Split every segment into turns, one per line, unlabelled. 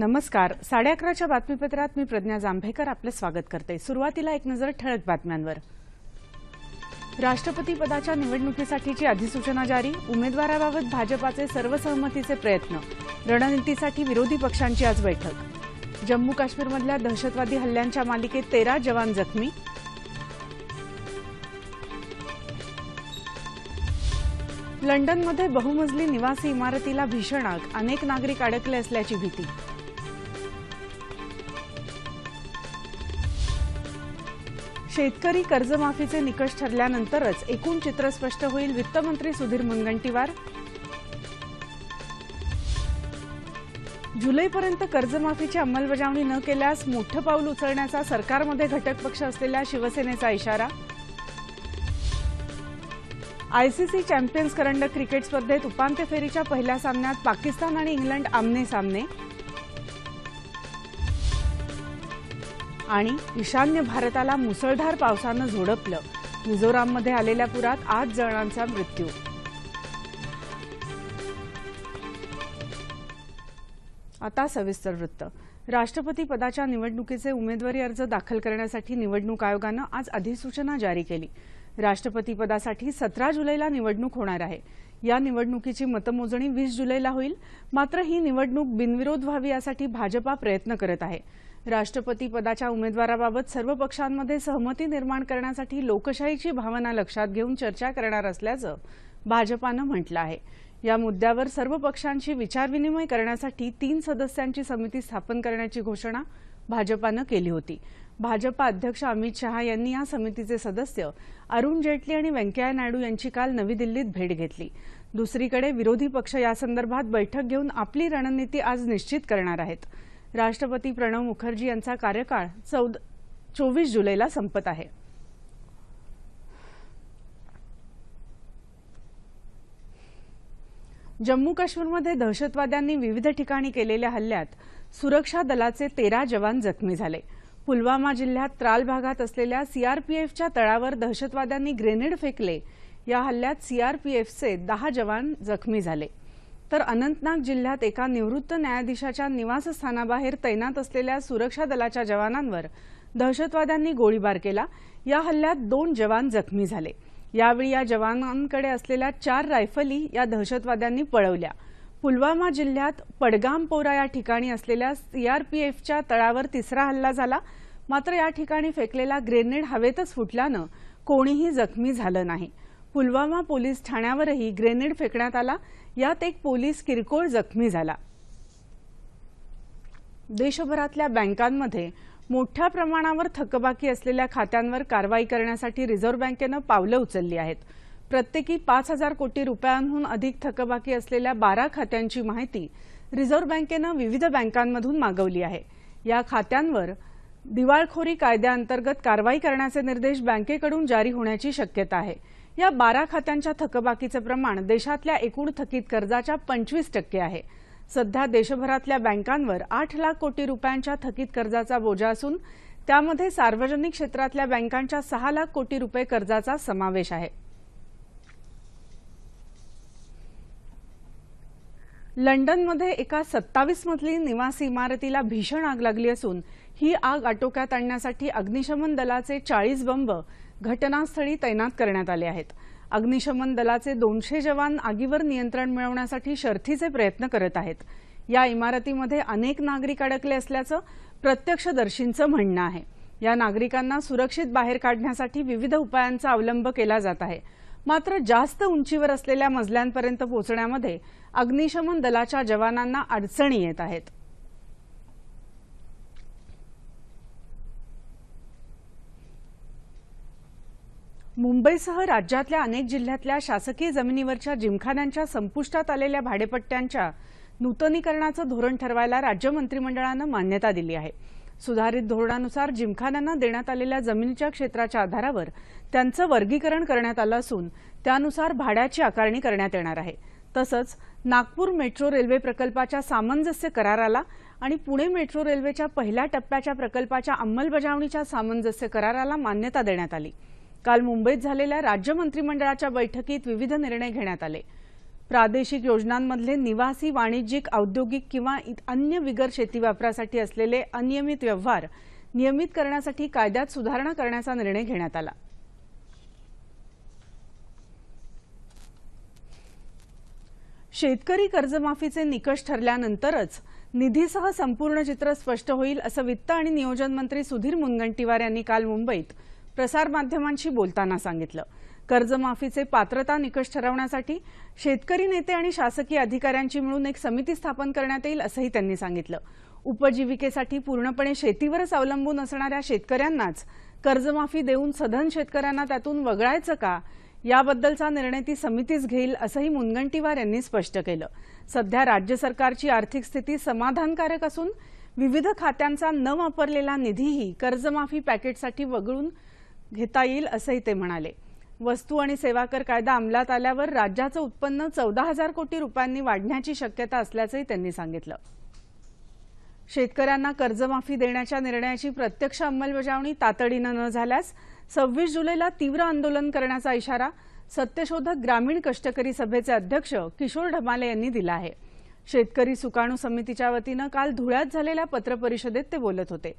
नमस्कार. साडे अकराच्या बातमीपत्रात मी प्रज्ञा जांभेकर आपलं स्वागत करते. सुरुवातीला एक नजर ठळक बातम्यांवर. राष्ट्रपती पदाच्या निवडणुकीसाठीची अधिसूचना जारी उमेदवाराबाबत भाजपाचे सर्वसहमतीचे प्रयत्न रणनीतीसाठी विरोधी पक्षांची आज बैठक. जम्मू काश्मीरमधल्या दहशतवादी हल्ल्यांच्या मालिकेत तेरा जवान जखमी. लंडनमध्ये बहुमजली निवासी इमारतीला भीषण आग अनेक नागरिक अडकले असल्याची भीती. शेतकरी कर्जमाफीचे निकष ठरल्यानंतरच एकूण चित्र स्पष्ट होईल. वित्तमंत्री सुधीर मुनगंटीवार. जुलैपर्यंत कर्जमाफीची अंमलबजावणी न केल्यास मोठं पाऊल उचलण्याचा सरकारमध्ये घटक पक्ष असलेल्या शिवसेनेचा इशारा. आयसीसी चॅम्पियन्स करंडक क्रिकेट स्पर्धेत उपांत्य फेरीच्या पहिल्या सामन्यात पाकिस्तान आणि इंग्लंड आमने सामने. आणि ईशान्य भारताला मुसळधार पावसानं झोडपलं. मिझोराममध्ये आलेल्या पुरात आठ जणांचा मृत्यू. आता सविस्तर वृत्त. राष्ट्रपती पदाच्या निवडणुकीचे उमेदवारी अर्ज दाखल करण्यासाठी निवडणूक आयोगानं आज अधिसूचना जारी केली. राष्ट्रपती पदासाठी सतरा जुलैला निवडणूक होणार आहे. या निवडणुकीची मतमोजणी वीस जुलैला होईल. मात्र ही निवडणूक बिनविरोध व्हावी यासाठी भाजपा प्रयत्न करत आहे. राष्ट्रपती पदाच्या उमेदवाराबाबत सर्व पक्षांमध्ये सहमती निर्माण करण्यासाठी लोकशाहीची भावना लक्षात घेऊन चर्चा करणार असल्याचं भाजपानं म्हटलं आहे. या मुद्द्यावर सर्व पक्षांशी विचारविनिमय करण्यासाठी तीन सदस्यांची समिती स्थापन करण्याची घोषणा भाजपानं केली होती. भाजपा अध्यक्ष अमित शहा यांनी या समितीचे सदस्य अरुण जेटली आणि व्यंकय्या नायडू यांची काल नवी दिल्लीत भेट घेतली. दुसरीकडे विरोधी पक्ष यासंदर्भात बैठक घेऊन आपली रणनीती आज निश्चित करणार आहेत. राष्ट्रपती प्रणव मुखर्जी यांचा कार्यकाळ चौद चोवीस जुलैला संपत आहे. जम्मू काश्मीरमध्ये दहशतवाद्यांनी विविध ठिकाणी केलेल्या हल्ल्यात सुरक्षा दलाचे तेरा जवान जखमी झाले. पुलवामा जिल्ह्यात त्राल भागात असलेल्या सीआरपीएफच्या तळावर दहशतवाद्यांनी ग्रेनेड फेकले. या हल्ल्यात सीआरपीएफचे दहा जवान जखमी झाले. तर अनंतनाग जिल्ह्यात एका निवृत्त न्यायाधीशाच्या निवासस्थानाबाहेर तैनात असलेल्या सुरक्षा दलाच्या जवानांवर दहशतवाद्यांनी गोळीबार केला. या हल्ल्यात दोन जवान जखमी झाले. यावेळी या जवानांकडे असलेल्या चार रायफली या दहशतवाद्यांनी पळवल्या. पुलवामा जिल्ह्यात पडगामपोरा या ठिकाणी असलेल्या सीआरपीएफच्या तळावर तिसरा हल्ला झाला. मात्र या ठिकाणी फेकलेला ग्रेनेड हवेतच फुटल्यानं कोणीही जखमी झालं नाही. पुलवामा पोलीस ठाण्यावरही ग्रेनेड फेकण्यात आला. यात एक पोलीस किरकोळ जखमी झाला. देशभरातल्या बँकांमध्ये मोठ्या प्रमाणावर थकबाकी असलेल्या खात्यांवर कारवाई करण्यासाठी रिझर्व्ह बँकेनं पावलं उचलली आहेत. प्रत्येकी पाच हजार कोटी रुपयांहून अधिक थकबाकी असलेल्या बारा खात्यांची माहिती रिझर्व्ह बँकेनं विविध बँकांमधून मागवली आहे. या खात्यांवर दिवाळखोरी कायद्याअंतर्गत कारवाई करण्याचे निर्देश बँकेकडून जारी होण्याची शक्यता आहे. या बारा खात्यांच्या थकबाकीचं प्रमाण देशातल्या एकूण थकीत कर्जाच्या पंचवीस टक्के आहे. सध्या देशभरातल्या बँकांवर आठ लाख कोटी रुपयांच्या थकीत कर्जाचा बोजा असून त्यामध्ये सार्वजनिक क्षेत्रातल्या बँकांच्या सहा लाख कोटी रुपये कर्जाचा समावेश आहे. लंडनमध्ये एका सत्तावीस मधली निवासी इमारतीला भीषण आग लागली असून ही आग आटोक्यात आणण्यासाठी अग्निशमन दलाचे चाळीस बंब घटनास्थळी तैनात करण्यात आले आहेत. अग्निशमन दलाचे दोनशे जवान आगीवर नियंत्रण मिळवण्यासाठी शर्थीचे प्रयत्न करत आहेत. या इमारतीमध्ये अनेक नागरिक अडकले असल्याचं प्रत्यक्षदर्शींचं म्हणणं आहे. या नागरिकांना सुरक्षित बाहेर काढण्यासाठी विविध उपायांचा अवलंब केला जात आहे. मात्र जास्त उंचीवर असलेल्या मजल्यांपर्यंत पोहोचण्यामध्ये अग्निशमन दलाच्या जवानांना अडचणी येत आहेत. मुंबईसह राज्यातल्या अनेक जिल्ह्यातल्या शासकीय जमिनीवरच्या जिमखान्यांच्या संपुष्टात आलेल्या भाडेपट्ट्यांच्या नूतनीकरणाचं धोरण ठरवायला राज्य मंत्रिमंडळानं मान्यता दिली आहे. सुधारित धोरणानुसार जिमखान्यांना देण्यात आलेल्या जमिनीच्या क्षेत्राच्या आधारावर त्यांचं वर्गीकरण करण्यात आलं असून त्यानुसार भाड्याची आकारणी करण्यात येणार आहे. तसंच नागपूर मेट्रो रेल्वे प्रकल्पाच्या सामंजस्य कराराला आणि पुणे मेट्रो रेल्वेच्या पहिल्या टप्प्याच्या प्रकल्पाच्या अंमलबजावणीच्या सामंजस्य कराराला मान्यता देण्यात आली. काल मुंबईत झालेल्या राज्य मंत्रिमंडळाच्या बैठकीत विविध निर्णय घेण्यात आले. प्रादेशिक योजनांमधले निवासी वाणिज्यिक औद्योगिक किंवा इत- अन्य बिगर शेती वापरासाठी असलेले अनियमित व्यवहार नियमित करण्यासाठी कायद्यात सुधारणा करण्याचा निर्णय घेण्यात आला. शेतकरी कर्जमाफीचे निकष ठरल्यानंतरच निधीसह संपूर्ण चित्र स्पष्ट होईल असं वित्त आणि नियोजन मंत्री सुधीर मुनगंटीवार यांनी काल मुंबईत प्रसारमाध्यमांशी बोलताना सांगितलं. कर्जमाफीचे पात्रता निकष ठरवण्यासाठी शेतकरी नेते आणि शासकीय अधिकाऱ्यांची मिळून एक समिती स्थापन करण्यात येईल असंही त्यांनी सांगितलं. उपजीविकेसाठी पूर्णपणे शेतीवरच अवलंबून असणाऱ्या शेतकऱ्यांनाच कर्जमाफी देऊन सधन शेतकऱ्यांना त्यातून वगळायचं का? याबद्दलचा निर्णय ती समितीच घेईल असंही मुनगंटीवार यांनी स्पष्ट केलं. सध्या राज्य सरकारची आर्थिक स्थिती समाधानकारक असून विविध खात्यांचा न वापरलेला निधीही कर्जमाफी पॅकेटसाठी वगळून घेता येईल असंही ते म्हणाले. वस्तू आणि सेवा कर कायदा अंमलात आल्यावर राज्याचं उत्पन्न चौदा हजार कोटी रुपयांनी वाढण्याची शक्यता असल्याचंही त्यांनी सांगितलं. शेतकऱ्यांना कर्जमाफी देण्याच्या निर्णयाची प्रत्यक्ष अंमलबजावणी तातडीनं न झाल्यास सव्वीस जुलैला तीव्र आंदोलन करण्याचा इशारा सत्यशोधक ग्रामीण कष्टकरी सभेचे अध्यक्ष किशोर ढमाले यांनी दिला आहे. शेतकरी सुकाणू समितीच्या वतीनं काल धुळ्यात झालेल्या पत्रपरिषदेत ते बोलत होते.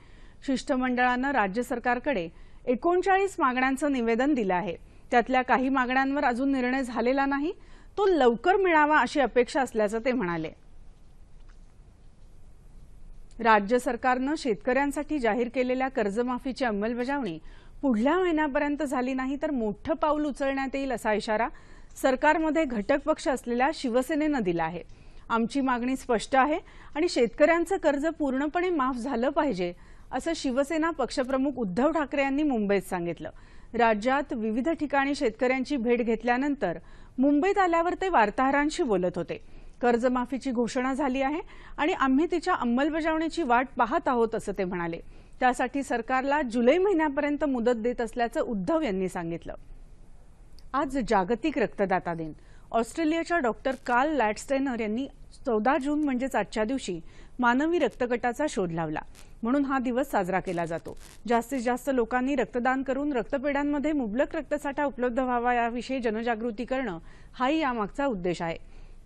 शिष्टमंडळानं राज्य सरकारकडे एकोणचाळीस मागण्यांचं निवेदन दिलं आहे. त्यातल्या काही मागण्यांवर अजून निर्णय झालेला नाही. तो लवकर मिळावा अशी अपेक्षा असल्याचं ते म्हणाले. राज्य सरकारनं शेतकऱ्यांसाठी जाहीर केलेल्या कर्जमाफीची अंमलबजावणी पुढल्या महिन्यापर्यंत झाली नाही तर मोठं पाऊल उचलण्यात येईल असा इशारा सरकारमध्ये घटक पक्ष असलेल्या शिवसेनेनं दिला आहे. आमची मागणी स्पष्ट आहे आणि शेतकऱ्यांचं कर्ज पूर्णपणे माफ झालं पाहिजे असं शिवसेना पक्षप्रमुख उद्धव ठाकरे यांनी मुंबईत सांगितलं. राज्यात विविध ठिकाणी शेतकऱ्यांची भेट घेतल्यानंतर मुंबईत आल्यावर ते वार्ताहरांशी बोलत होते. कर्जमाफीची घोषणा झाली आहे आणि आम्ही तिच्या अंमलबजावणीची वाट पाहत आहोत असं ते म्हणाले. त्यासाठी सरकारला जुलै महिन्यापर्यंत मुदत देत असल्याचं उद्धव यांनी सांगितलं. आज जागतिक रक्तदाता दिन. ऑस्ट्रेलियाच्या डॉक्टर कार्ल लॅटस्टेनर यांनी चौदा जून म्हणजेच आजच्या दिवशी मानवी रक्तगटाचा शोध लावला. म्हणून हा दिवस साजरा केला जातो. जास्तीत जास्त लोकांनी रक्तदान करून रक्तपेढ्यांमध्ये मुबलक रक्तसाठा उपलब्ध व्हावा याविषयी जनजागृती करणं हाही यामागचा उद्देश आहे.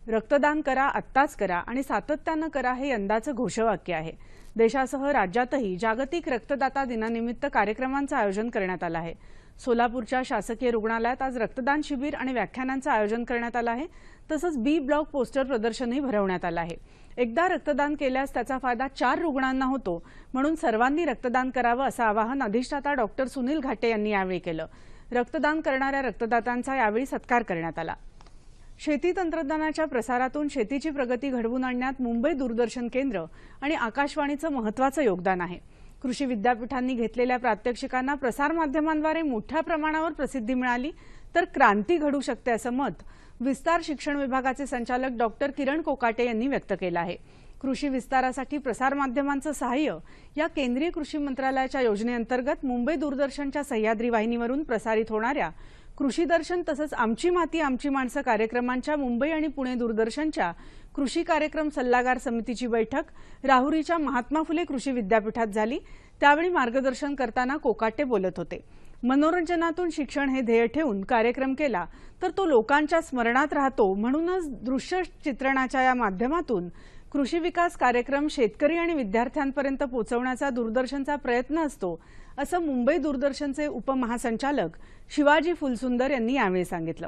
रक्तदान करा आत्ताच करा आणि सातत्यानं करा हे यंदाचं घोषवाक्य आहे. देशासह राज्यातही जागतिक रक्तदाता दिनानिमित्त कार्यक्रमांचं आयोजन करण्यात आलं आहे. सोलापूरच्या शासकीय रुग्णालयात आज रक्तदान शिबिर आणि व्याख्यानांचं आयोजन करण्यात आलं आहे. तसंच बी ब्लॉक पोस्टर प्रदर्शनही भरवण्यात आलं आहे. एकदा रक्तदान केल्यास त्याचा फायदा चार रुग्णांना होतो. म्हणून सर्वांनी रक्तदान करावं असं आवाहन अधिष्ठाता डॉक्टर सुनील घाटे यांनी यावेळी केलं. रक्तदान करणाऱ्या रक्तदातांचा यावेळी सत्कार करण्यात आला. शेती तंत्रज्ञानाच्या प्रसारातून शेतीची प्रगती घडवून आणण्यात मुंबई दूरदर्शन केंद्र आणि आकाशवाणीचं महत्वाचं योगदान आहे. कृषी विद्यापीठांनी घेतलेल्या प्रात्यक्षिकांना प्रसारमाध्यमांद्वारे मोठ्या प्रमाणावर प्रसिद्धी मिळाली तर क्रांती घडू शकते असं मत विस्तार शिक्षण विभागाचे संचालक डॉक्टर किरण कोकाटे यांनी व्यक्त केलं आहे. कृषी विस्तारासाठी प्रसारमाध्यमांचं सहाय्य या केंद्रीय कृषी मंत्रालयाच्या योजनेअंतर्गत मुंबई दूरदर्शनच्या सह्याद्री वाहिनीवरून प्रसारित होणाऱ्या कृषी दर्शन तसंच आमची माती आमची माणसं कार्यक्रमांच्या मुंबई आणि पुणे दूरदर्शनच्या कृषी कार्यक्रम सल्लागार समितीची बैठक राहुरीच्या महात्मा फुले कृषी विद्यापीठात झाली. त्यावेळी मार्गदर्शन करताना कोकाटे बोलत होते. मनोरंजनातून शिक्षण हे ध्येय ठेवून कार्यक्रम केला तर तो लोकांच्या स्मरणात राहतो म्हणूनच दृश्य चित्रणाच्या या माध्यमातून कृषी विकास कार्यक्रम शेतकरी आणि विद्यार्थ्यांपर्यंत पोहोचवण्याचा दूरदर्शनचा प्रयत्न असतो असं मुंबई दूरदर्शनचे उपमहासंचालक शिवाजी फुलसुंदर यांनी यावेळी सांगितलं.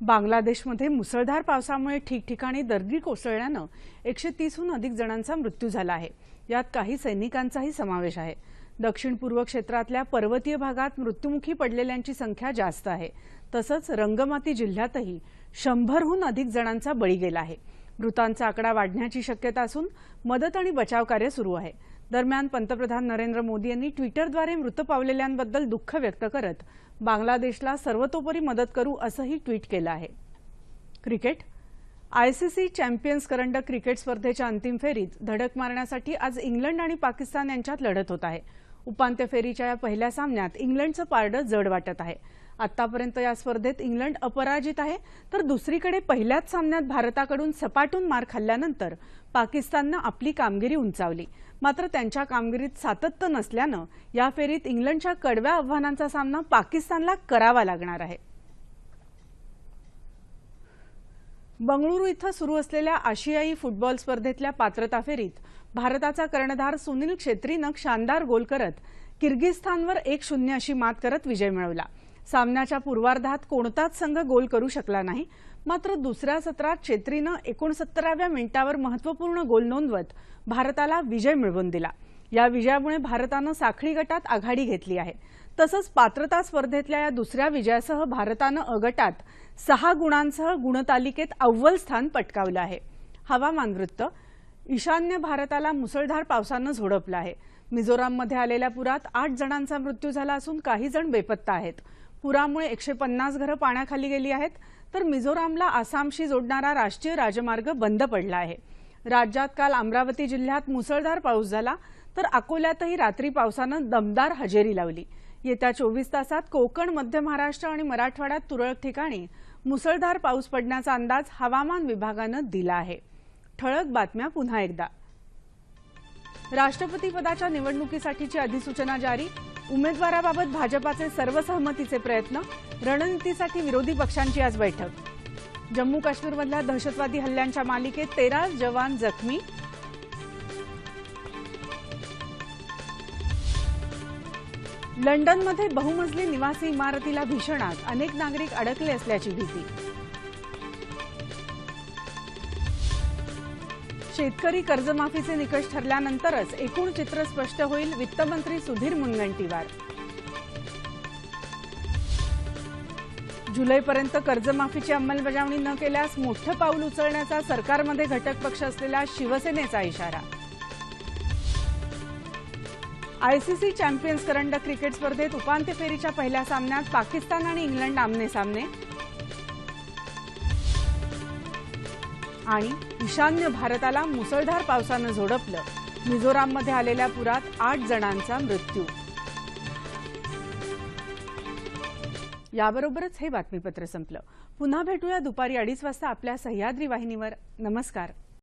बांगलादेशमध्ये मुसळधार पावसामुळे ठिकठिकाणी दर्गी कोसळल्यानं एकशे तीसहून अधिक जणांचा मृत्यू झाला आहे. यात काही सैनिकांचाही समावेश आहे. दक्षिण पूर्व क्षेत्रातल्या पर्वतीय भागात मृत्युमुखी पडलेल्यांची संख्या जास्त आहे. तसंच रंगमाती जिल्ह्यातही शंभरहून अधिक जणांचा बळी गेला आहे. मृतांचा आकडा वाढण्याची शक्यता असून मदत आणि बचाव कार्य सुरू आहे. दरम्यान पंतप्रधान नरेंद्र मोदी यांनी ट्विटरद्वारे मृत पावलेल्यांबद्दल दुःख व्यक्त करत बांगलादेशला सर्वतोपरी मदत करू असंही ट्विट केलं आहे. क्रिकेट. आयसीसी चॅम्पियन्स करंडक क्रिकेट स्पर्धेच्या अंतिम फेरीत धडक मारण्यासाठी आज इंग्लंड आणि पाकिस्तान यांच्यात लढत होत आहे. उपांत्य फेरीच्या या पहिल्या सामन्यात इंग्लंडचं पारडं जड वाटत आहे. आतापर्यंत या स्पर्धेत इंग्लंड अपराजित आहे तर दुसरीकडे पहिल्याच सामन्यात भारताकडून सपाटून मार खाल्ल्यानंतर पाकिस्ताननं आपली कामगिरी उंचावली. मात्र त्यांच्या कामगिरीत सातत्य नसल्यानं या फेरीत इंग्लंडच्या कडव्या आव्हानांचा सामना पाकिस्तानला करावा लागणार आहे. बंगळुरू इथं सुरू असलेल्या आशियाई फुटबॉल स्पर्धेतल्या पात्रता फेरीत भारताचा कर्णधार सुनील छेत्रीनं शानदार गोल करत किर्गिस्तानवर एक शून्य अशी मात करत विजय मिळवला. सामन्याच्या पूर्वार्धात कोणताच संघ गोल करू शकला नाही मात्र दुसऱ्या सत्रात छेत्रीनं एकोणसत्तराव्या मिनिटावर महत्त्वपूर्ण गोल नोंदवत भारताला विजय मिळवून दिला. या विजयामुळे भारतानं साखळी गटात आघाडी घेतली आहे. तसंच पात्रता स्पर्धेतल्या या दुसऱ्या विजयासह भारतानं अगटात सहा गुणांसह गुणतालिकेत अव्वल स्थान पटकावलं आहे. हवामान वृत्त ईशान्य भारताला मुसळधार पावसानं झोडपलं आहे. मिझोराममध्ये आलेल्या पुरात आठ जणांचा मृत्यू झाला असून काही जण बेपत्ता आहेत. पुरामुळे एकशे पन्नास घरं पाण्याखाली गेली आहेत तर मिझोरामला आसामशी जोडणारा राष्ट्रीय राजमार्ग बंद पडला आहे. राज्यात काल अमरावती जिल्ह्यात मुसळधार पाऊस झाला तर अकोल्यातही रात्री पावसानं दमदार हजेरी लावली. येत्या चोवीस तासात कोकण मध्य महाराष्ट्र आणि मराठवाड्यात तुरळक ठिकाणी मुसळधार पाऊस पडण्याचा अंदाज हवामान विभागानं दिला आहे. ठळक बातम्या पुन्हा एकदा. राष्ट्रपती पदाच्या निवडणुकीसाठीची अधिसूचना जारी. उमेदवाराबाबत भाजपाचे सर्वसहमतीचे प्रयत्न. रणनीतीसाठी विरोधी पक्षांची आज बैठक. जम्मू काश्मीरमधल्या दहशतवादी हल्ल्यांच्या मालिकेत तेरा जवान जखमी. लंडनमध्ये बहुमजली निवासी इमारतीला भीषण आग. अनेक नागरिक अडकले असल्याची भीती. शेतकरी कर्जमाफीचे निकष ठरल्यानंतरच एकूण चित्र स्पष्ट होईल वित्तमंत्री सुधीर मुनगंटीवार. जुलैपर्यंत कर्जमाफीची अंमलबजावणी न केल्यास मोठं पाऊल उचलण्याचा सरकारमध्ये घटक पक्ष असलेल्या शिवसेनेचा इशारा. आयसीसी चॅम्पियन्स करंडक क्रिकेट स्पर्धेत उपांत्य फेरीच्या पहिल्या सामन्यात पाकिस्तान आणि इंग्लंड आमने सामने. आणि ईशान्य भारताला मुसळधार पावसानं झोडपलं. मिझोराममध्ये आलेल्या पुरात आठ जणांचा मृत्यू. याबरोबरच हे बातमीपत्र संपलं. पुन्हा भेटूया दुपारी अडीच वाजता आपल्या सह्याद्री वाहिनीवर. नमस्कार.